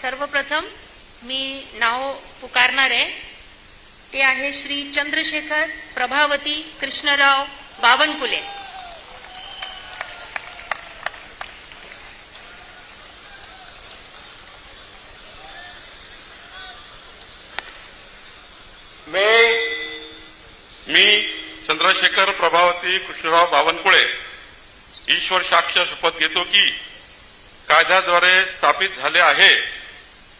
सर्वप्रथम मी नाव पुकारणार आहे. ते आहे श्री चंद्रशेखर प्रभावती कृष्णराव बावनकुले. मी मी चंद्रशेखर प्रभावती कृष्णराव बावनकुळे ईश्वर साक्ष शपथ घेतो की कायद्याद्वारे स्थापित झाले आहे.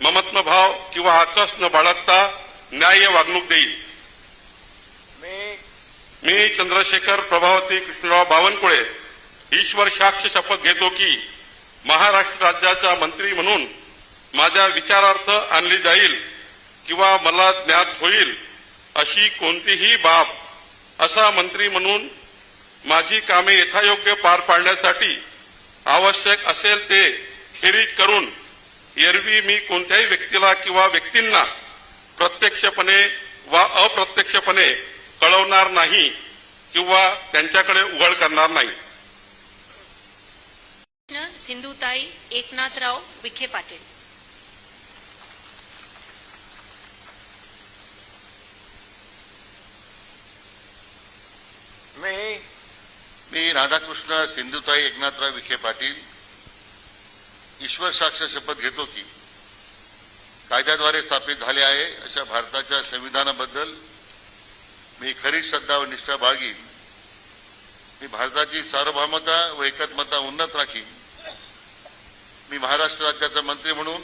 ममत्वभाव किंवा आकस न बाळगता न्याय्य वागणूक देईल. मी मी चंद्रशेखर प्रभावती कृष्णराव बावनकुळे ईश्वर साक्ष शपथ घेतो की महाराष्ट्र राज्याचा मंत्री म्हणून माझ्या विचारार्थ आणली जाईल किंवा मला ज्ञात होईल अशी कोणतीही बाब असा मंत्री म्हणून माझी कामे यथायोग्य पार पाडण्यासाठी आवश्यक असेल ते खेरीज करून एरवी मी कोणत्याही व्यक्तीला किंवा व्यक्तींना प्रत्यक्षपणे वा अप्रत्यक्षपणे कळवणार नाही किंवा त्यांच्याकडे उघड करणार नाही. सिंधुताई एकनाथराव विखे पाटील. मी मी राधाकृष्ण सिंधुताई एकनाथराव विखे पाटील. ईश्वर साक्ष शपथ घेतो की कायद्याद्वारे स्थापित झाले आहे अशा भारताच्या संविधानाबद्दल मी खरी श्रद्धा व निष्ठा बाळगीन. मी भारताची सार्वभौमता व एकात्मता उन्नत राखीन. मी महाराष्ट्र राज्याचा मंत्री म्हणून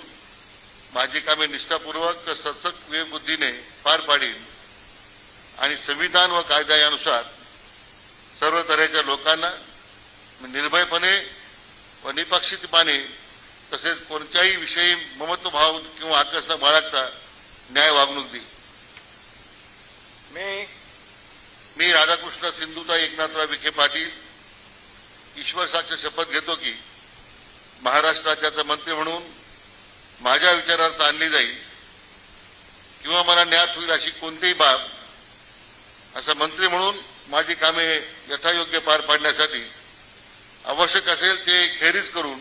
माझी कामे निष्ठापूर्वक सतत विवेकबुद्धीने पार पाडीन आणि संविधान व कायदा यानुसार सर्व तऱ्हेच्या लोकांना निर्भयपणे व निपक्षितपणे तसेच कोणत्याही विषयी ममत्वभाव किंवा आकस न बाळगता न्याय वागणूक देईल. मी मी राधाकृष्ण सिंधुताई एकनाथराव विखे पाटील ईश्वर साक्ष शपथ घेतो की महाराष्ट्र राज्याचा मंत्री म्हणून माझ्या विचारार्थ आणली जाईल किंवा मला न्यात होईल अशी कोणतीही बाब असा मंत्री म्हणून माझी कामे यथायोग्य पार पाडण्यासाठी आवश्यक असेल ते खेरीज करून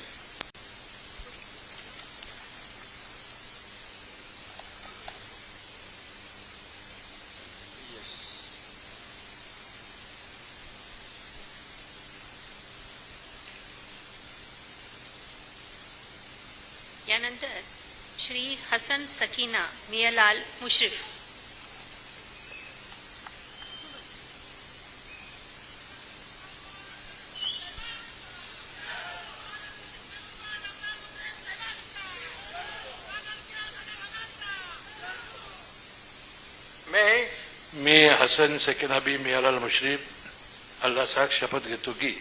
श्री हसन सकीना मियालाल मुश्रीफ। मी हसन हसन सकिनाबी मियालाल मुश्रीफ अल्ला साख शपथ घेतो की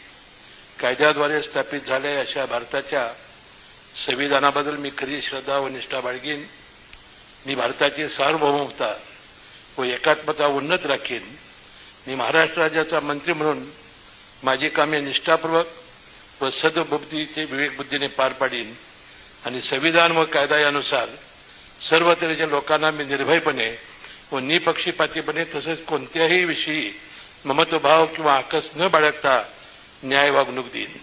कायद्याद्वारे स्थापित झाले अशा भारताच्या संविधानाबद्दल मी खरी श्रद्धा व निष्ठा बाळगीन? मी भारताची सार्वभौमता व एकात्मता उन्नत राखीन. मी महाराष्ट्र राज्याचा मंत्री म्हणून माझी कामे निष्ठापूर्वक व सद्बुद्धीचे विवेकबुद्धीने पार पाडीन आणि संविधान व कायदा यानुसार सर्व तऱ्हेच्या लोकांना मी निर्भयपणे व निपक्षीपातीपणे तसेच कोणत्याही विषयी ममत्वभाव किंवा आकस न बाळगता न्याय वागणूक देईन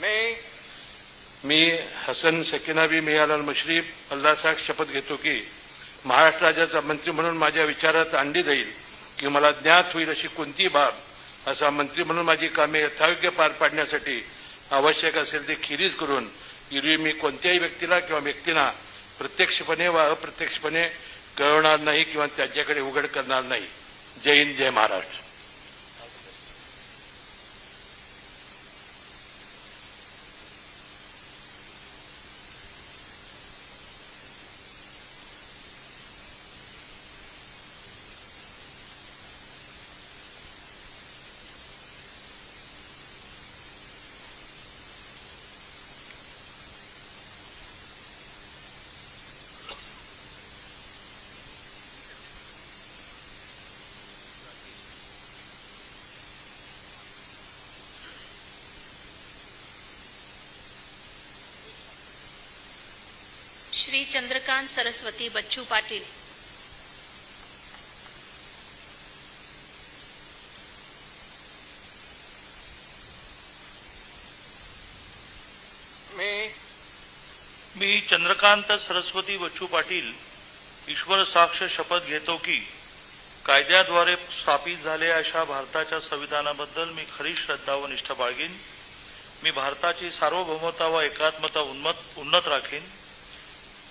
मैं मी हसन सकिनाबी मियालाल मुश्रीफ अल्लासाहेब शपथ घेतो की महाराष्ट्र राज्याचा मंत्री म्हणून माझ्या विचारात आणली जाईल की मला ज्ञात होईल अशी कोणती बाब असा मंत्री म्हणून माझी कामे यथायोग्य पार पाडण्यासाठी आवश्यक असेल ते खिरीज करून इरवी मी कोणत्याही व्यक्तीला किंवा व्यक्तींना प्रत्यक्षपणे वा अप्रत्यक्षपणे कळवणार नाही किंवा त्यांच्याकडे उघड करणार नाही. जय हिंद जय महाराष्ट्र. श्री चंद्रकांत सरस्वती बच्चू पाटील. मी चंद्रकांत सरस्वती बच्चू पाटील ईश्वर साक्ष शपथ घेतो की कायद्याद्वारे स्थापित झालेल्या अशा भारताच्या संविधानाबद्दल मी खरी श्रद्धा व निष्ठा बाळगीन. मी भारताची सार्वभौमता व एकात्मता उन्मत उन्नत राखीन.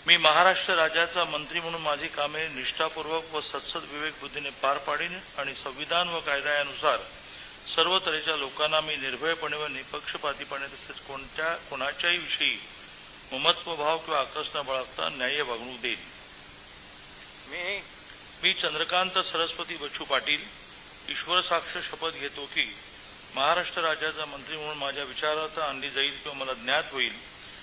मी महाराष्ट्र राज्याचा मंत्री म्हणून माझी कामे निष्ठापूर्वक व सत्सद विवेक बुद्धीने पार पाडीन आणि संविधान व कायद्यानुसार सर्व तऱ्हेच्या लोकांना मी निर्भयपणे व निपक्षपातीपणे तसेच कोणत्या कोणाच्याही विषयी ममत्वभाव किंवा आकस न बाळगता न्याय्य वागणूक देईल मैं मी चंद्रकांत सरस्वती बच्चू पाटील ईश्वर साक्ष शपथ घेतो की महाराष्ट्र राज्याचा मंत्री म्हणून माझ्या विचारात आणली जाईल किंवा मला ज्ञात होईल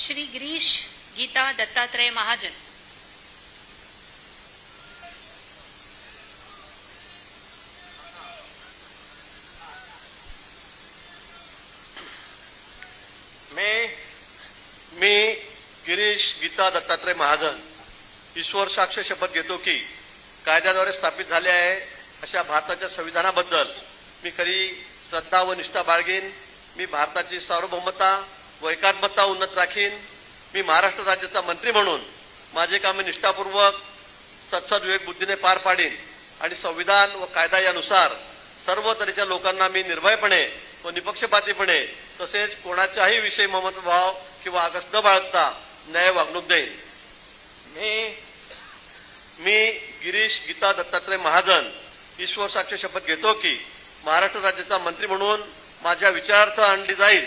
श्री गिरीश गीता दत्तात्रय महाजन। मैं मी गिरीश गीता दत्तात्रय महाजन ईश्वर साक्ष शपथ घेतो की कायद्याद्वारे स्थापित झाले आहे अशा भारताच्या संविधानाबद्दल मी खरी श्रद्धा व निष्ठा बाळगीन. मी भारताची सार्वभौमता व एकात्मता उन्नत राखीन. मी महाराष्ट्र राज्याचा मंत्री म्हणून माझे कामे निष्ठापूर्वक सत्सद विवेक बुद्धीने पार पाडीन आणि संविधान व कायदा यानुसार सर्व तऱ्हेच्या लोकांना मी निर्भयपणे व निपक्षपातीपणे तसेच कोणाच्याही विषयी ममत्वभाव किंवा आगस न बाळगता न्याय वागणूक देईन. मी मी गिरीश गीता दत्तात्रय महाजन ईश्वर साक्ष शपथ घेतो की महाराष्ट्र राज्याचा मंत्री म्हणून माझ्या विचारार्थ आणली जाईल.